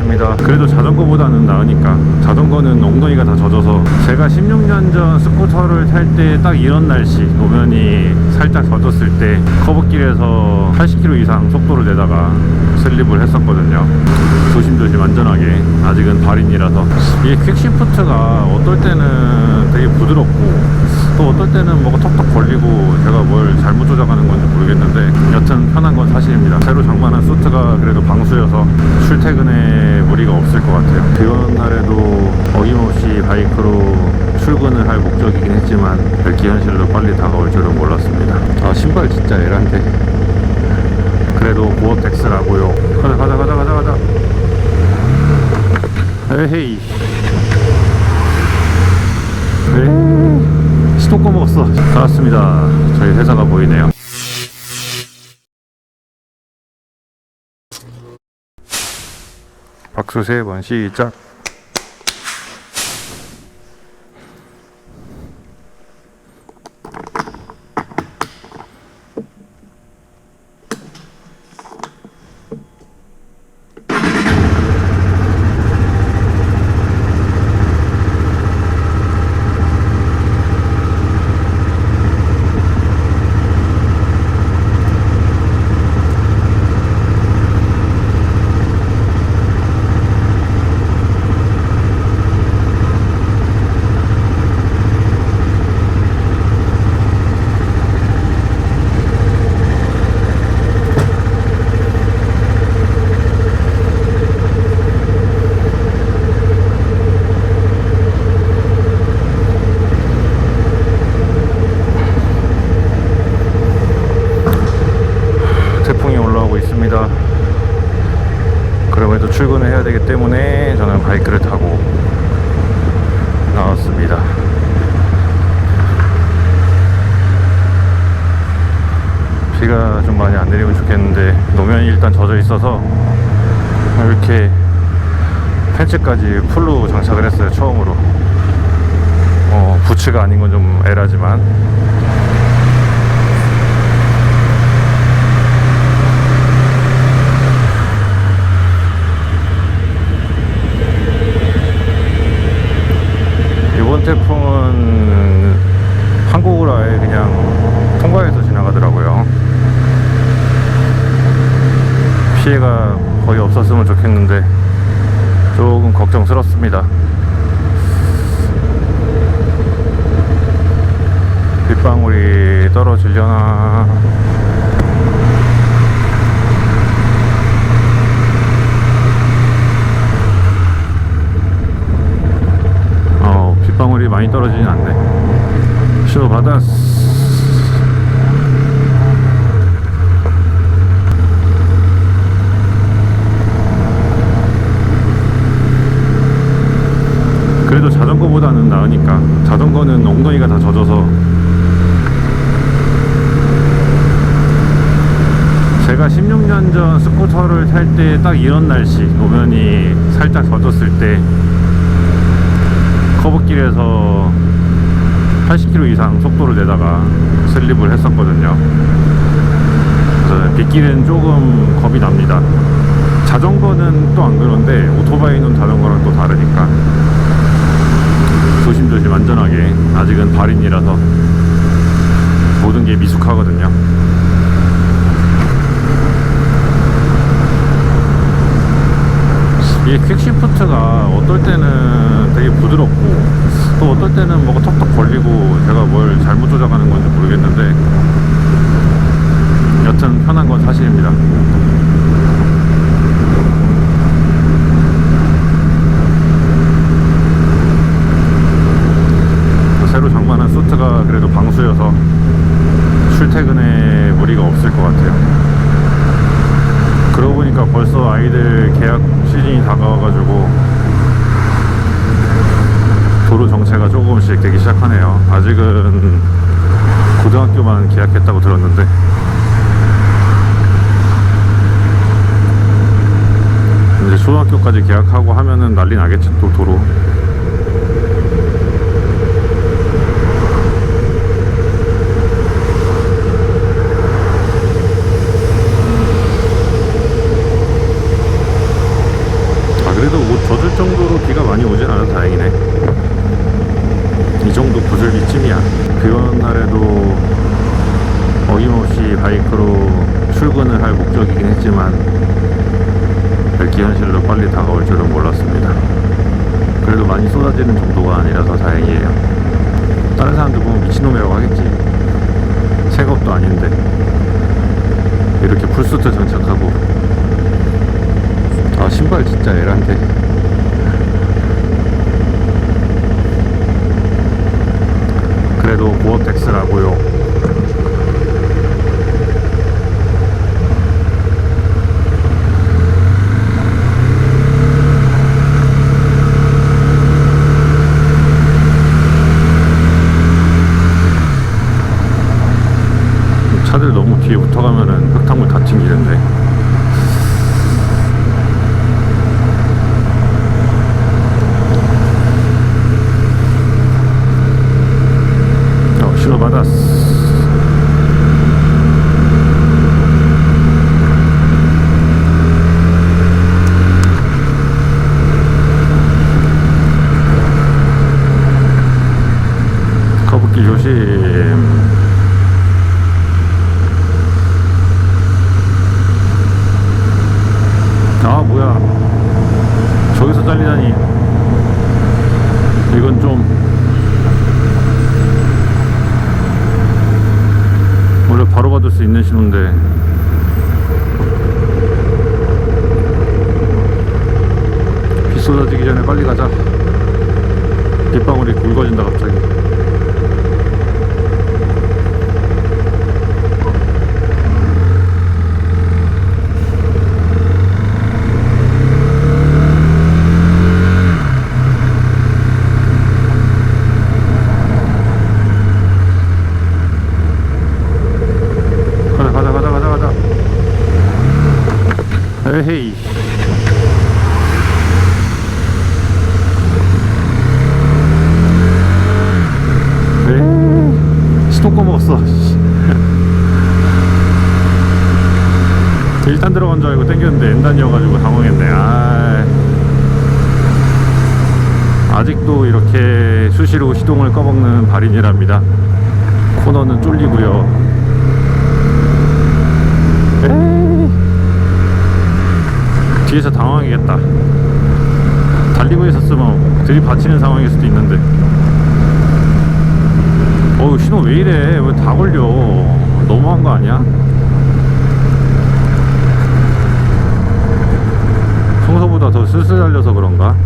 나왔습니다. 그래도 자전거보다는 나으니까 자전거는 엉덩이가 다 젖어서 제가 16년 전 스쿠터를 탈 때 딱 이런 날씨 노면이 살짝 젖었을 때 커브길에서 80km 이상 속도를 내다가 슬립을 했었거든요. 조심조심 안전하게 아직은 발인이라서 이게 퀵시프트가 어떨 때는 되게 부드럽고 또 어떨 때는 뭐가 톡톡 걸리고 제가 뭘 잘못 조작하는 건지 모르겠는데 여튼 편한 건 사실입니다. 새로 장만한 수트가 그래도 방수여서 출퇴근에 무리가 없을 것 같아요. 비 오는 날에도 어김없이 바이크로 출근을 할 목적이긴 했지만 이렇게 현실로 빨리 다가올 줄은 몰랐습니다. 아 신발 진짜 에란데 그래도 고어텍스라고요. 가자 가자 가자 가자 가자. 에헤이 시도 꺼먹었어 나왔습니다 저희 회사가 보이네요. 박수 세 번 시작 태풍이 올라오고 있습니다. 그럼에도 출근을 해야 되기 때문에 저는 바이크를 타고 나왔습니다. 비가 좀 많이 안 내리면 좋겠는데 노면이 일단 젖어 있어서 이렇게 팬츠까지 풀로 장착을 했어요 처음으로 어, 부츠가 아닌 건좀 에라지만 이번 태풍은 한국으로 아예 그냥 통과해서 지나가더라고요. 피해가 거의 없었으면 좋겠는데 조금 걱정스럽습니다. 빗방울이 떨어지려나 어, 빗방울이 많이 떨어지진 않네. 신호 받았어. 자전거보다는 나으니까 자전거는 엉덩이가 다 젖어서 제가 16년 전 스쿠터를 탈 때 딱 이런 날씨 노면이 살짝 젖었을 때 커브길에서 80km 이상 속도를 내다가 슬립을 했었거든요. 그래서 빗길은 조금 겁이 납니다. 자전거는 또 안 그런데 오토바이는 자전거랑 또 다르니까 안전하게 아직은 발인이라서 모든 게 미숙하거든요. 이게 퀵시프트가 어떨 때는 되게 부드럽고 또 어떨 때는 뭐가 톡톡 걸리고 제가 뭘 잘못 조작하는 건지 모르겠는데 여튼 편한 건 사실입니다. 새로 장만한 수트가 그래도 방수여서 출퇴근에 무리가 없을 것 같아요. 그러고 보니까 벌써 아이들 계약 시즌이 다가와가지고 도로 정체가 조금씩 되기 시작하네요. 아직은 고등학교만 계약했다고 들었는데 이제 초등학교까지 계약하고 하면은 난리 나겠지 또 도로. 아 젖을 정도로 비가 많이 오진 않아서 다행이네. 이 정도 구슬비쯤이야. 비 오는 날에도 어김없이 바이크로 출근을 할 목적이긴 했지만 이렇게 현실로 빨리 다가올 줄은 몰랐습니다. 그래도 많이 쏟아지는 정도가 아니라서 다행이에요. 다른 사람들 보면 미친놈이라고 하겠지. 새 것도 아닌데 이렇게 풀수트 장착하고 아 신발 진짜 에란데 그래도 고어텍스라고요 차들 너무 뒤에 붙어가면은 흙탕물 다 튕기는데 어, 신호 받았어. 거북기 조심. 아, 뭐야. 저기서 잘리다니. 이건 좀 원래 바로 신호인데. 비 쏟아지기 전에 빨리 가자. 빗방울이 굵어진다 갑자기 가자 가자 가자 가자 가자 에헤이. 에이 시동 꺼먹었어. 씨. 일단 들어간 줄 알고 땡겼는데 엔단이어가지고 당황했네. 아. 아직도 이렇게 수시로 시동을 꺼먹는 발인이랍니다. 코너는 쫄리고요 에이. 뒤에서 당황하겠다. 달리고 있었으면 들이받치는 상황일 수도 있는데. 어우, 신호 왜 이래? 왜 다 걸려? 너무한 거 아니야? 평소보다 더 슬슬 달려서 그런가?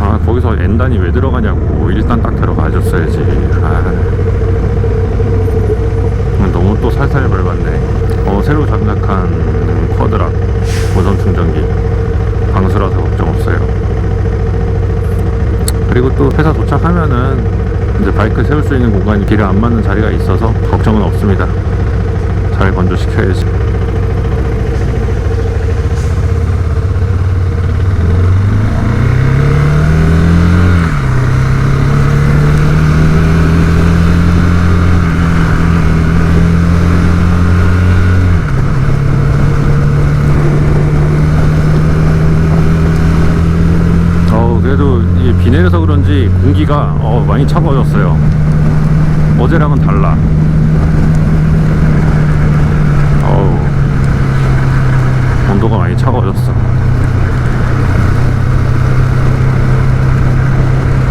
아, 거기서 엔단이 왜 들어가냐고. 일단 딱 들어가 줬어야지. 아. 너무 또 살살 밟았네. 어, 새로 장착한 쿼드락 무선 충전기 방수라서 걱정 없어요. 그리고 또 회사 도착하면은 이제 바이크 세울 수 있는 공간이 길에 안 맞는 자리가 있어서 걱정은 없습니다. 잘 건조시켜야지. 어 그래도 이 비 내려서 그런지 공기가 어, 많이 차가워졌어요. 어제랑은 달라. 어우 온도가 많이 차가워졌어.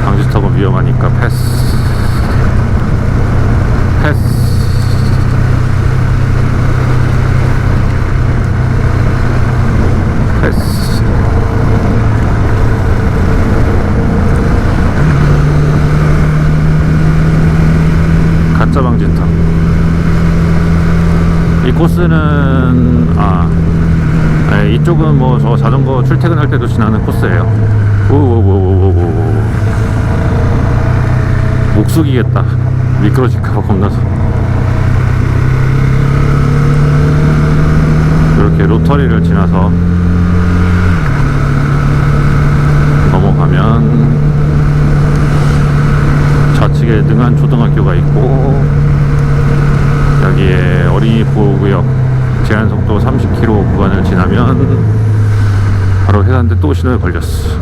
방지턱은 위험하니까 패스. 패스. 패스. 가짜 방지턱. 이 코스는 아 네, 이쪽은 뭐 저 자전거 출퇴근할 때도 지나는 코스예요. 오오오오오오 목 숙이겠다. 미끄러질까봐 겁나서. 이렇게 로터리를 지나서 넘어가면 좌측에 능한 초등학교가 있고 어린이 보호구역 제한 속도 30 30km 구간을 지나면 바로 해안대 또 신호에 걸렸어.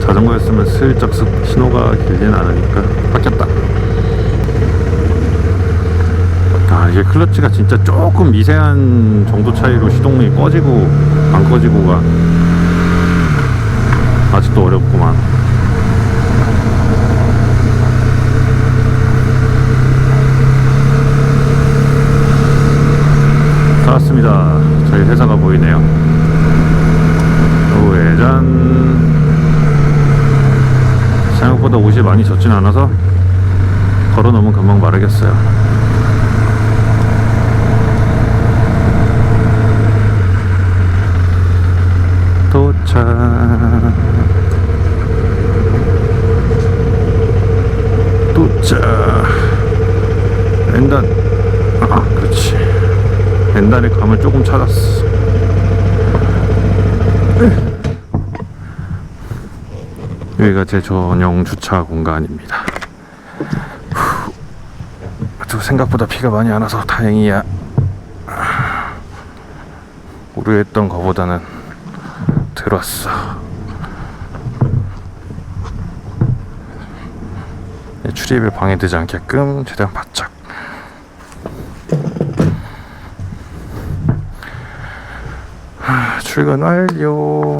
자전거였으면 슬쩍 스- 신호가 길진 않으니까 바뀌었다. 아 이게 클러치가 진짜 조금 미세한 정도 차이로 시동이 꺼지고 안 꺼지고가 아직도 어렵구만. 왔습니다. 저희 회사가 보이네요. 우회전. 생각보다 옷이 많이 젖진 않아서 걸어 놓으면 금방 마르겠어요. 도착. 도착. 엔단. 엔단의 감을 조금 찾았어. 여기가 제 전용 주차 공간입니다. 후. 또 생각보다 피가 많이 안 와서 다행이야. 우려했던 거보다는. 네, 출입에 방해되지 않게끔 최대한 바짝. 출근 완료.